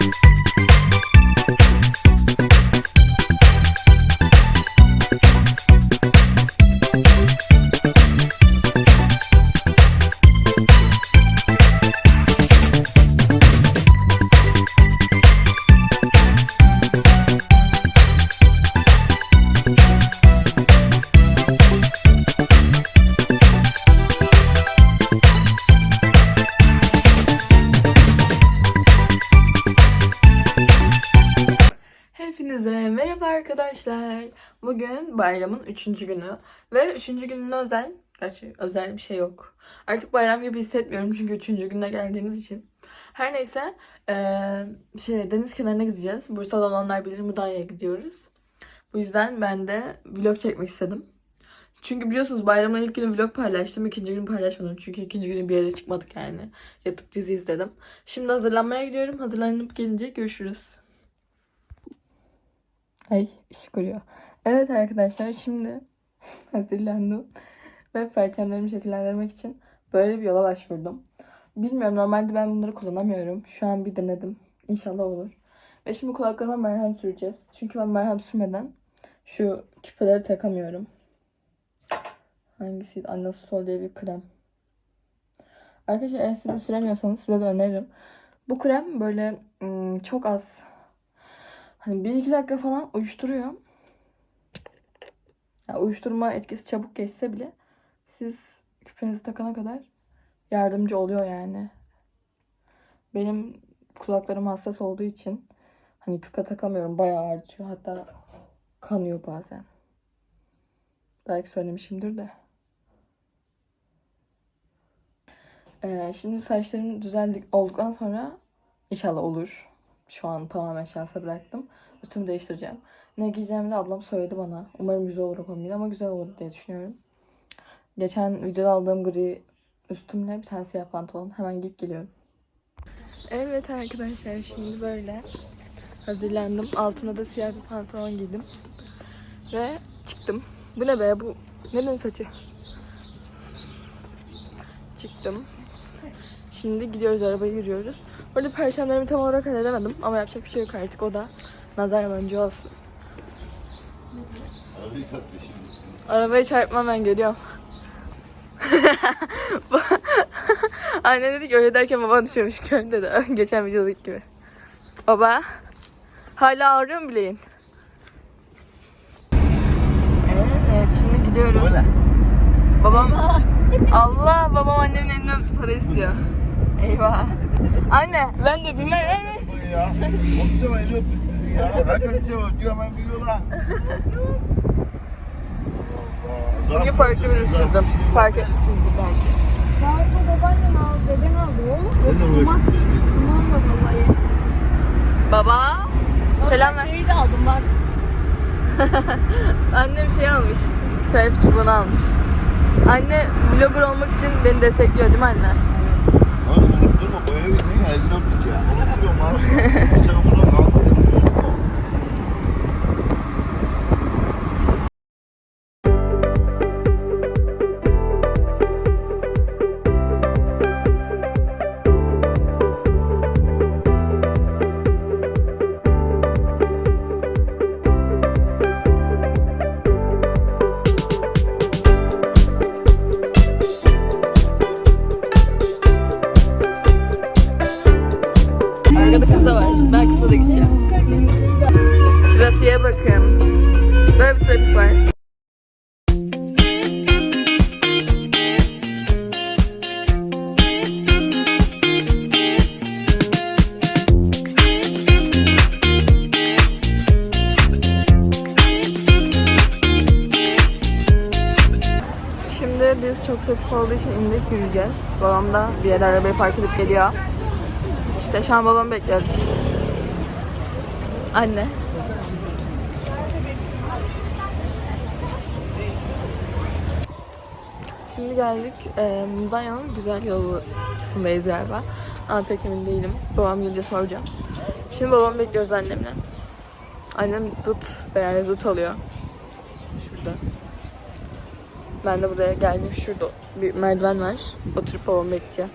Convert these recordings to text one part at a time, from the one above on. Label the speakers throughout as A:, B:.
A: Thank you. Arkadaşlar. Bugün bayramın üçüncü günü ve üçüncü günün özel, gerçi özel bir şey yok. Artık bayram gibi hissetmiyorum çünkü üçüncü güne geldiğimiz için. Her neyse eee, şey deniz kenarına gideceğiz. Bursa'da olanlar bilir Mudanya'ya gidiyoruz. Bu yüzden ben de vlog çekmek istedim. Çünkü biliyorsunuz bayramın ilk günü vlog paylaştım. ikinci gün paylaşmadım. Çünkü ikinci günü bir yere çıkmadık yani. Yatıp dizi izledim. Şimdi hazırlanmaya gidiyorum. Hazırlanıp gelince görüşürüz. Ay ışık vuruyor. Evet arkadaşlar şimdi hazırlandım. Ve perçemlerimi şekillendirmek için böyle bir yola başvurdum. Bilmiyorum normalde ben bunları kullanamıyorum. Şu an bir denedim. İnşallah olur. Ve şimdi kulaklarıma merhem süreceğiz. Çünkü ben merhem sürmeden şu küpeleri takamıyorum. Hangisiydi? Anna Sol diye bir krem. Arkadaşlar eğer siz de süremiyorsanız size de öneririm. Bu krem böyle çok az Hani bir iki dakika falan uyuşturuyor. Ya uyuşturma etkisi çabuk geçse bile siz küpenizi takana kadar yardımcı oluyor yani. Benim kulaklarım hassas olduğu için hani küpe takamıyorum. Bayağı artıyor. Hatta kanıyor bazen. Belki söylemişimdir de. Ee, şimdi saçlarım düzeldik olduktan sonra inşallah olur. Şu an tamamen şansa bıraktım. Üstümü değiştireceğim. Ne giyeceğimi de ablam söyledi bana. Umarım güzel olur o kombin ama güzel olur diye düşünüyorum. Geçen videoda aldığım gri üstümle bir tane siyah pantolon. Hemen giyip geliyorum. Evet arkadaşlar şimdi böyle hazırlandım. Altına da siyah bir pantolon giydim. Ve çıktım. Bu ne be bu? Nerenin saçı? Çıktım. Şimdi gidiyoruz arabaya yürüyoruz. Orada perşemlerimi tam olarak halledemedim ama yapacak bir şey yok artık o da nazar boncuğu olsun.
B: Arabayı çarptı şimdi.
A: Arabayı çarpmam ben geliyorum. Anne dedi ki öyle derken baban düşüyormuş köyünde de geçen videodaki gibi. Baba hala ağrıyor mu bileğin? Evet şimdi gidiyoruz.
B: Böyle.
A: Babam Allah babam annemin elini öptü para istiyor. Eyvah. Anne ben de.
B: Bu ya. Konuşacağım elini öptüm. Ya ben öpeceğim öpüyor hemen bir yola.
A: Bugün farklı bir sürdüm. Fark etmişsinizdir belki.
C: Bartu babaannem aldı, dedem aldı oğlum.
B: Ne zaman biz?
C: Dumanla babayı.
A: Baba. Selam ver.
C: Şeyi de aldım bak.
A: Annem şey almış. Selfie çubuğunu almış. Anne vlogger olmak için beni destekliyor değil mi anne?
B: Oğlum öptün mü? Boya gitsin ya elini öptük ya. Onu buluyorum abi. Bıçağı bunu
A: Trafiğe bakın. Böyle bir trafik var. Şimdi biz çok trafik olduğu için indik yürüyeceğiz. Babam da bir yere arabayı park edip geliyor. İşte şu an babamı bekliyoruz. Anne. Şimdi geldik ee, e, Mudanya'nın güzel yolu kısmındayız galiba. Ama pek emin değilim. Babam gelince soracağım. Şimdi babam bekliyoruz annemle. Annem dut, yani dut alıyor. Şurada. Ben de buraya geldim. Şurada bir merdiven var. Oturup babam bekliyor.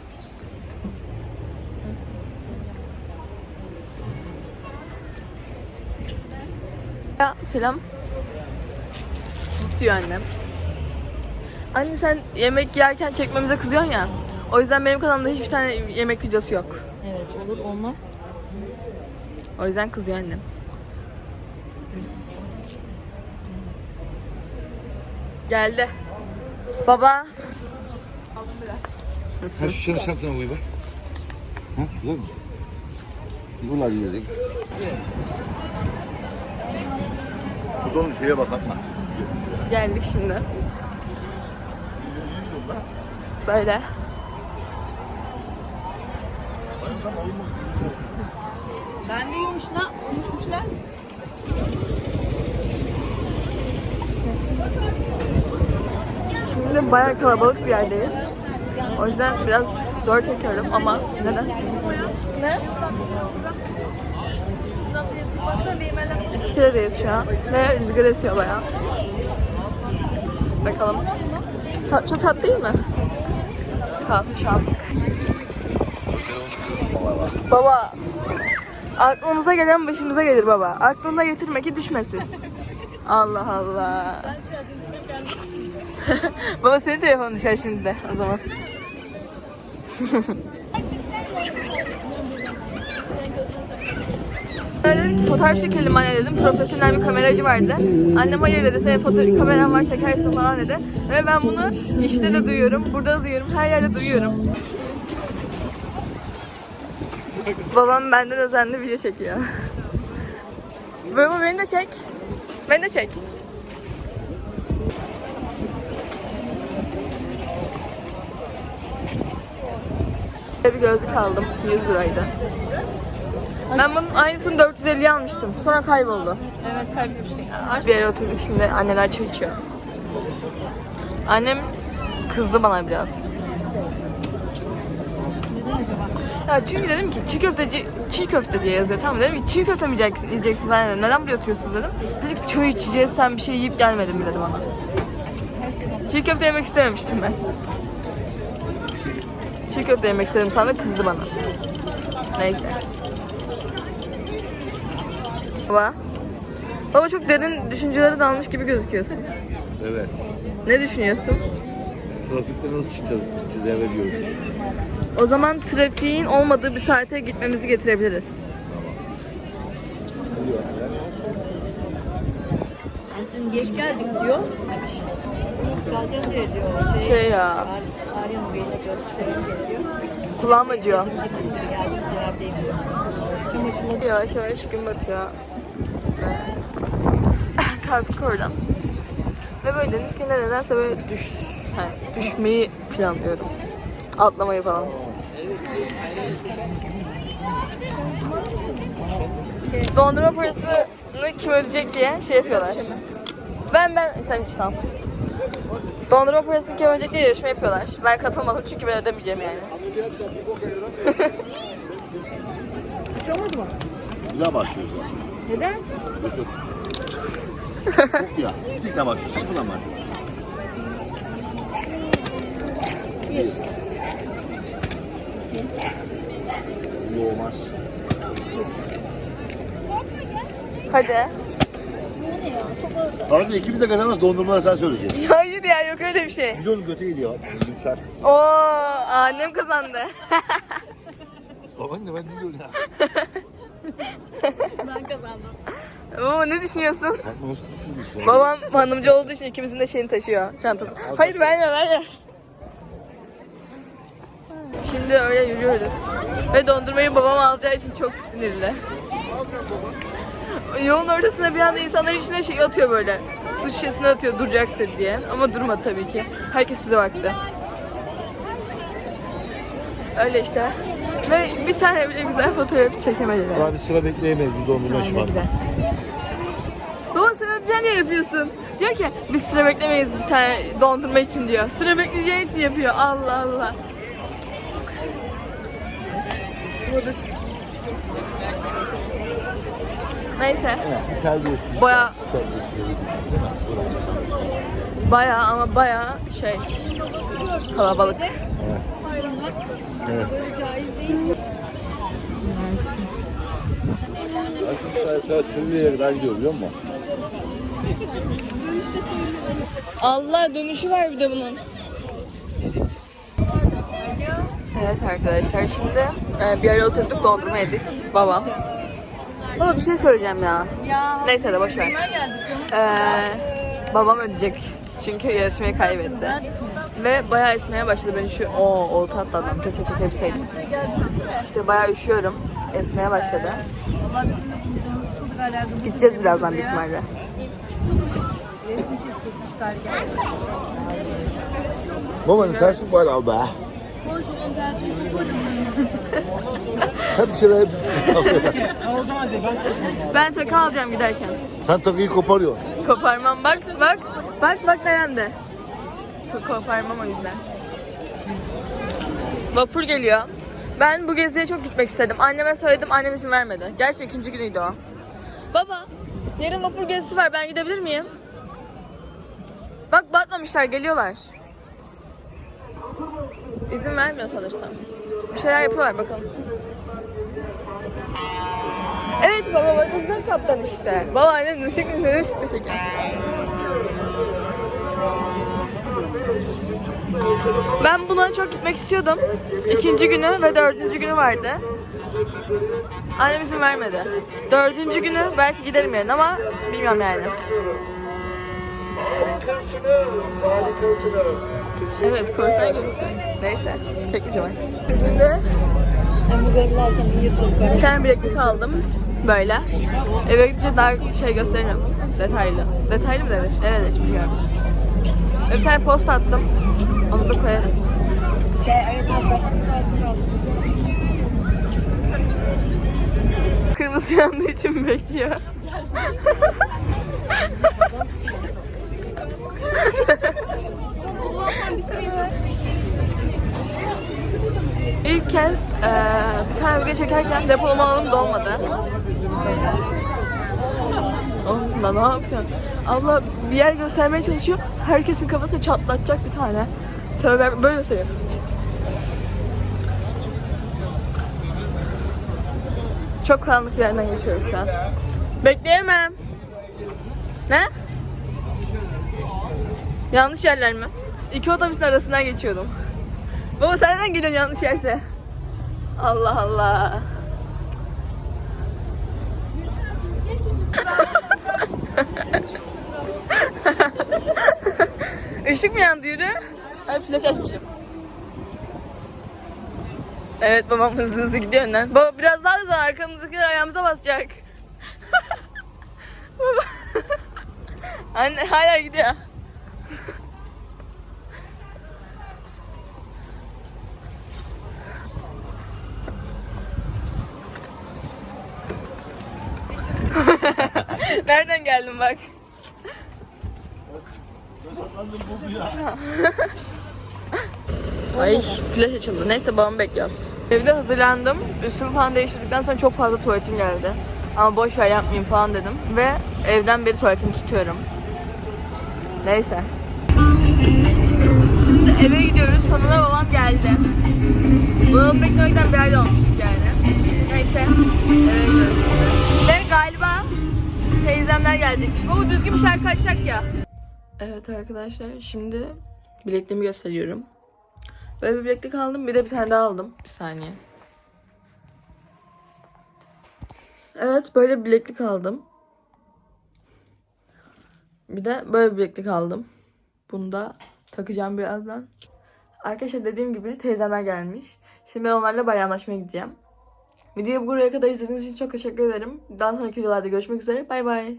A: Ya selam. Dut diyor annem. Anne sen yemek yerken çekmemize kızıyorsun ya. O yüzden benim kanalımda hiçbir tane yemek videosu yok.
C: Evet olur olmaz.
A: O yüzden kızıyor annem. Geldi. Baba.
B: Ha şu şaptana koy be. Ha güzel mi? Bunlar yiyecek. Bu da şeye bak atma.
A: Geldik şimdi. Böyle.
C: Ben de yiyormuş lan. Konuşmuşlar.
A: Şimdi bayağı kalabalık bir yerdeyiz. O yüzden biraz zor çekiyorum ama neden? Ne? İskeledeyiz şu an ve rüzgar esiyor bayağı. Bakalım. Ta- çok tatlı değil mi? An. Baba, aklımıza gelen başımıza gelir baba. Aklında getirme ki düşmesin. Allah Allah. Baba senin telefonun düşer şimdi de o zaman. dedim ki fotoğraf çekelim anne dedim. Profesyonel bir kameracı vardı. Annem hayır dedi. Senin fotoğraf kameran var çekersin falan dedi. Ve ben bunu işte de duyuyorum. Burada da duyuyorum. Her yerde duyuyorum. Babam benden özenli video çekiyor. Baba beni de çek. Beni de çek. Bir gözlük aldım. 100 liraydı. Ben bunun aynısını 450'ye almıştım. Sonra kayboldu.
C: Evet kaybetmişsin.
A: Bir yere oturduk şimdi anneler çay içiyor. Annem kızdı bana biraz. Ya çünkü dedim ki çiğ köfteci çiğ köfte diye yazıyor tamam mı? dedim ki çiğ köfte mi yiyeceksin, yiyeceksiniz anne dedim. Neden buraya oturuyorsunuz dedim. Dedi ki çay içeceğiz sen bir şey yiyip gelmedin mi dedi bana. Çiğ köfte yemek istememiştim ben. Çiğ köfte yemek istedim sana kızdı bana. Neyse. Baba. Baba çok derin düşüncelere dalmış gibi gözüküyorsun.
B: Evet.
A: Ne düşünüyorsun?
B: Trafikte nasıl çıkacağız? Gideceğiz eve diyoruz.
A: O zaman trafiğin olmadığı bir saate gitmemizi getirebiliriz.
C: Dün geç geldik diyor. Kalacağım diye diyor. Şey,
A: Şey ya,
C: Arya mı geliyor diyor. Çıkarım diyor.
A: kulağım acıyor.
C: Cevaplayayım diyor. Çamaşırla
A: Yavaş yavaş gün batıyor. Kalktık oradan. Ve böyle deniz kenarında nedense böyle düş, yani düşmeyi planlıyorum. Atlamayı falan. Dondurma parasını kim ödeyecek diye şey yapıyorlar. Ben ben sen hiç tamam. Dondurma parasını kim ödeyecek diye yarışma yapıyorlar. Ben katılmadım çünkü ben ödemeyeceğim yani.
C: Olmadı mı?
B: Daha başlıyoruz zaten.
C: Neden?
B: Çok ya. İlk de başlıyoruz. Sıfırdan. İyi olmaz.
A: Hadi.
B: Arada ikimiz de kazanmaz dondurmaları sen söyleyeceksin.
A: Hayır ya yok öyle bir şey.
B: Biliyorum götü gidiyor. Yumuşar.
A: Oo annem kazandı.
B: Babaanne ben biliyorum ya.
C: Ben kazandım.
A: Oo ne düşünüyorsun?
B: Ya?
A: Babam hanımcı olduğu için ikimizin de şeyini taşıyor çantası. Hayır verme verme. Şimdi öyle yürüyoruz. Ve dondurmayı babam alacağı için çok sinirli. Yolun ortasına bir anda insanlar içine şey atıyor böyle. Su şişesini atıyor duracaktır diye. Ama durmadı tabii ki. Herkes bize baktı. Öyle işte. Ve bir tane bile güzel fotoğraf çekemediler.
B: Abi sıra bekleyemeyiz bir dondurma işi var.
A: Ödeyeceksin diye yapıyorsun. Diyor ki biz sıra beklemeyiz bir tane dondurma için diyor. Sıra bekleyeceğin için yapıyor. Allah Allah. Burada... Neyse.
B: Bir terbiyesiz.
A: Baya-. Baya ama baya şey kalabalık.
B: Evet. Arkadaşlar saat 20'ye kadar gidiyor biliyor musun?
A: Allah dönüşü var bir de bunun. Evet arkadaşlar şimdi e, bir ara oturduk dondurma yedik. Babam. Baba bir şey söyleyeceğim ya. Neyse de boş ver. Ee, babam ödeyecek. Çünkü yarışmayı kaybetti. Ve bayağı esmeye başladı. Ben şu o olta atladım. Keşke çekebilseydim. İşte bayağı üşüyorum. Esmeye başladı. Gideceğiz birazdan büyük ihtimalle.
B: Babanın tersi var abi. Hep bir şeyler
A: Ben takı alacağım giderken.
B: Sen takıyı koparıyorsun.
A: Koparmam bak bak. Bak bak neremde. Ko- Koparmam o yüzden. Vapur geliyor. Ben bu geziye çok gitmek istedim. Anneme söyledim annem izin vermedi. Gerçi ikinci günüydü o. Baba yarın vapur gezisi var ben gidebilir miyim? Bak batmamışlar geliyorlar. İzin vermiyor sanırsam. Bir şeyler yapıyorlar bakalım. Evet baba uzun kaptan işte. Baba ne ne şekil ne şekil şekil. Ben buna çok gitmek istiyordum. İkinci günü ve dördüncü günü vardı. Annem izin vermedi. Dördüncü günü belki giderim yarın ama bilmiyorum yani. Evet korsan gemisi. Neyse çekmeyeceğim artık. Şimdi bir tane bileklik aldım. Böyle. Eve gidince daha şey gösteririm. Detaylı. Detaylı mı denir? Ne denir bilmiyorum. Bir tane post attım. Onu da koyarım. Kırmızı yandığı için bekliyor. İlk kez eee, bir tane video çekerken depolama alanım dolmadı. Abla ne yapıyorsun? Abla bir yer göstermeye çalışıyor. Herkesin kafasını çatlatacak bir tane. Tövbe böyle gösteriyor. Çok karanlık bir yerden geçiyoruz şu an. Bekleyemem. Ne? Yanlış yerler mi? İki otobüsün arasından geçiyordum. Baba sen neden geliyorsun yanlış yerse? Allah Allah. Işık mı yandı yürü? Ay flash açmışım. Evet babam hızlı hızlı gidiyor önden. Baba biraz daha hızlı arkamızdakiler ayağımıza basacak. Baba. Anne hala gidiyor. Nereden geldin bak? Ay flash açıldı. Neyse babamı bekliyoruz. Evde hazırlandım. Üstümü falan değiştirdikten sonra çok fazla tuvaletim geldi. Ama boş ver yapmayayım falan dedim. Ve evden beri tuvaletimi tutuyorum. Neyse. Şimdi eve gidiyoruz. Sonunda babam geldi. Babamı beklemekten bir ayda olmuştuk yani. Neyse. Eve gidiyoruz şimdi. Galiba teyzemler gelecekmiş. Baba düzgün bir şarkı açacak ya. Evet arkadaşlar şimdi bilekliğimi gösteriyorum. Böyle bir bileklik aldım. Bir de bir tane daha aldım. Bir saniye. Evet böyle bir bileklik aldım. Bir de böyle bir bileklik aldım. Bunu da takacağım birazdan. Arkadaşlar dediğim gibi teyzemler gelmiş. Şimdi ben onlarla bayramlaşmaya gideceğim. Videoyu buraya kadar izlediğiniz için çok teşekkür ederim. Daha sonraki videolarda görüşmek üzere. Bay bay.